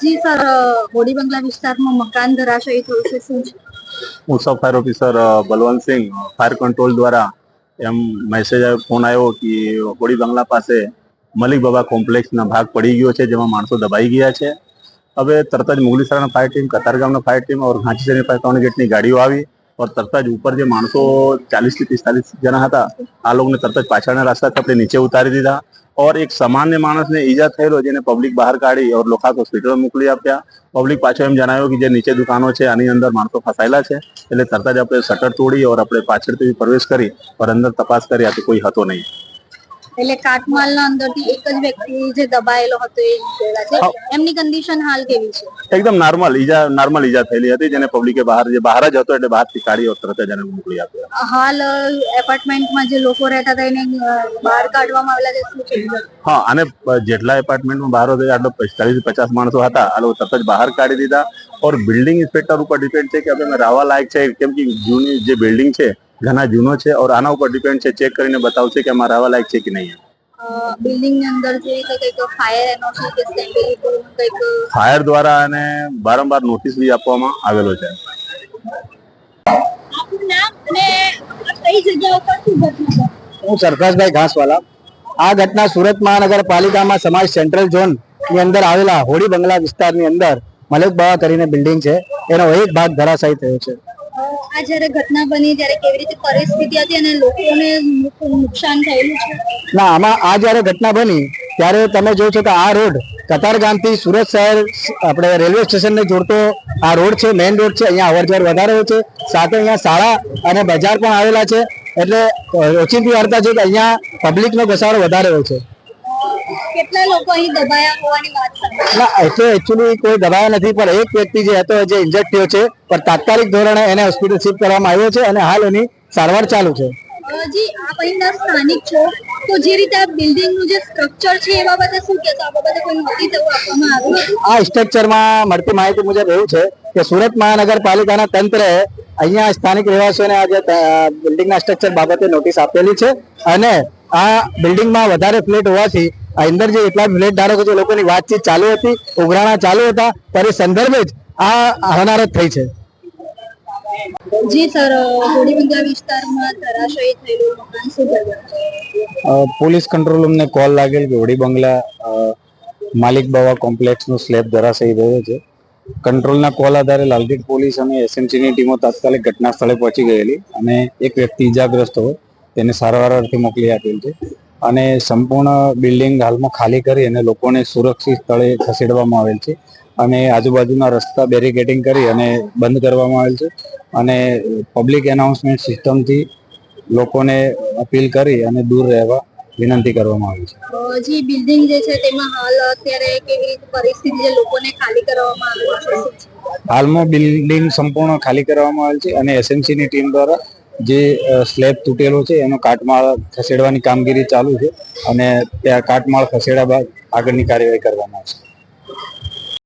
જી sir હોડી બંગલા વિસ્તારમાં મકાન ધરાશયી થયું છે, શું છે? હું ઓફિસર બલવંતસિંહ ફાયર કંટ્રોલ દ્વારા એમ મેસેજ ફોન આવ્યો કે હોડી બંગલા પાસે મલિક બાબા કોમ્પ્લેક્સના ભાગ પડી ગયો છે, જેમાં માણસો દબાઈ ગયા છે. હવે તરત જ મુગલીસરાના ફાયર ટીમ કતારગામના ફાયર ટીમ ઓર ઘાંચીસરની ફાયર ત્રણ ગેટની ગાડીઓ આવી ઓર તરત જ ઉપર જે માણસો ચાલીસથી પિસ્તાલીસ જણા હતા, આ લોકોને તરત જ પાછળના રાસ્તાથી આપણે નીચે ઉતારી દીધા. ઓર એક સામાન્ય માણસને ઈજા થયેલો જેને પબ્લિક બહાર કાઢી ઓર લોખા હોસ્પિટલ મોકલી આપ્યા પબ્લિક પાછો એમ જણાવ્યું કે જે નીચે દુકાનો છે આની અંદર માણસો ફસાયેલા છે એટલે તરત જ આપણે શટર તોડી ઓર આપણે પાછળથી પ્રવેશ કરી ઓર અંદર તપાસ કરી તો કોઈ હતો નહીં એટલે કાટમાલના અંદરથી એક જ વ્યક્તિ જે દબાયેલો હતો એ નીકળેલા છે. એમની કન્ડિશન હાલ કેવી છે? એકદમ નોર્મલ ઈજા નોર્મલ ઈજા થયેલી હતી જેને પબ્લિકે બહાર જે બહાર જ હતો એટલે બહારથી કાઢી તરત જ એને મોકલી આપ્યો હાલ એપાર્ટમેન્ટમાં જે લોકો રહેતા હતા એને બહાર કાઢવામાં આવેલા છે હા અને જેટલા એપાર્ટમેન્ટમાં બહાર હતા આટલો પિસ્તાલીસ પચાસ માણસો હતા આ લોકો તરત જ બહાર કાઢી દીધા. ઓર બિલ્ડિંગ ઇન્સ્પેક્ટર ઉપર ડિપેન્ડ છે કે હવે રાવા લાયક છે કેમ કે જૂની જે બિલ્ડિંગ છે ઘણા જૂનો છે ઓર આના ઉપર ડિપેન્ડ છે ચેક કરીને બતાવશે કે અમારા આવા લાયક છે કે નહીં. બિલ્ડિંગની અંદર જે કંઈક ફાયર એનઓસી કે સ્ટેમ્પેલી કંઈક ફાયર દ્વારા અને વારંવાર નોટિસ બી આપવામાં આવેલો છે. હું સરફરાજભાઈ ઘાસવાલા. આ ઘટના સુરત મહાનગરપાલિકામાં સમાજ સેન્ટ્રલ ઝોનની અંદર આવેલા હોડી બંગલા વિસ્તારની અંદર મલિક બાવા કરીને બિલ્ડિંગ છે. એનો એક ભાગ ધરાશાયી થયો છે. આ જ્યારે ઘટના બની ત્યારે કેવી રીતે પરિસ્થિતિ હતી અને લોકોને નુકસાન થયેલું છે? ના, આમાં આ જ્યારે ઘટના બની, ત્યારે તમે જોવો છો કે આ રોડ કતારગામથી સુરત શહેર આપણે રેલવે સ્ટેશનને જોડતો આ રોડ છે, મેઇન રોડ છે, અહીંયા અવર જવર વધારે હોય છે. સાથે અહીંયા શાળા અને બજાર પણ આવેલા છે. એટલે ઓચિંતી વાર્તા છે કે અહીંયા પબ્લિકનો ઘસારો વધારે હોય છે. કેટલા લોકો અહીં દબાયા હોવાની વાત ના એટલે એકચ્યુઅલી કોઈ દબાયા નથી પણ એક વ્યક્તિ જે હતો જે ઇન્જર્ડ થયો છે પણ તાત્કાલિક ધોરણે એને હોસ્પિટલ શિફ્ટ કરવામાં આવ્યો છે અને હાલ એની સારવાર ચાલુ છે. જી આપ અહીંના સ્થાનિક છો તો જે રીતે આ બિલ્ડિંગનું જે સ્ટ્રક્ચર છે એ બાબતે શું કહેશો? આ બાબતે કોઈ માહિતી એવું આપવામાં આવ્યું આ સ્ટ્રક્ચરમાં મળતી માહિતી મુજબ એવું છે કે સુરત મહાનગરપાલિકાના તંત્રએ અહીંયા સ્થાનિક રહેવાસીઓને આ જે બિલ્ડિંગના સ્ટ્રક્ચર બાબતે નોટિસ આપેલી છે અને આ બિલ્ડિંગમાં વધારે ફ્લેટ હોવાથી અંદર જે એટલા ફ્લેટ ધારકો છે લોકોની વાતચીત ચાલુ હતી ઉઘરાણા ચાલુ હતા ત્યારે એ સંદર્ભે જ આ હનારત થઈ છે. જી સર હોડીબંગલા વિસ્તારમાં ધરાશયી થયેલું મકાન શું થયું? પોલીસ કંટ્રોલ રૂમને કોલ લાગેલ કે હોડી બંગલા માલિક બાવા કોમ્પ્લેક્સનો સ્લેબ ધરાશયી થયો છે. કંટ્રોલના કોલ આધારે લાલગેટ પોલીસ અને એસએમસીની ટીમો તાત્કાલિક ઘટના સ્થળે પહોંચી ગયેલી અને એક વ્યક્તિ ઈજાગ્રસ્ત હોય તેને સારવાર અર્થે મોકલી આપેલ છે. અને સંપૂર્ણ બિલ્ડિંગ હાલમાં ખાલી કરી અને લોકોને સુરક્ષિત સ્થળે ખસેડવામાં આવેલ છે. અને આજુબાજુના રસ્તા બેરિકેડિંગ કરી અને બંધ કરવામાં આવેલ છે. અને પબ્લિક એનાઉન્સમેન્ટ સિસ્ટમથી લોકોને અપીલ કરી અને દૂર રહેવા વિનંતી કરવામાં આવી છે. અ, બિલ્ડિંગ જે છે તેમાં હાલ અત્યારે કેવી પરિસ્થિતિ છે? લોકોને ખાલી કરવામાં આવી છે છે? હાલમાં બિલ્ડિંગ સંપૂર્ણ ખાલી કરવામાં આવેલ છે અને એસએમસીની ટીમ દ્વારા જે સ્લેબ તૂટેલો છે, એનો કાટમાળ ખસેડવાની કામગીરી ચાલુ છે અને ત્યાં કાટમાળ ખસેડ્યા બાદ આગળની કાર્યવાહી કરવામાં આવશે.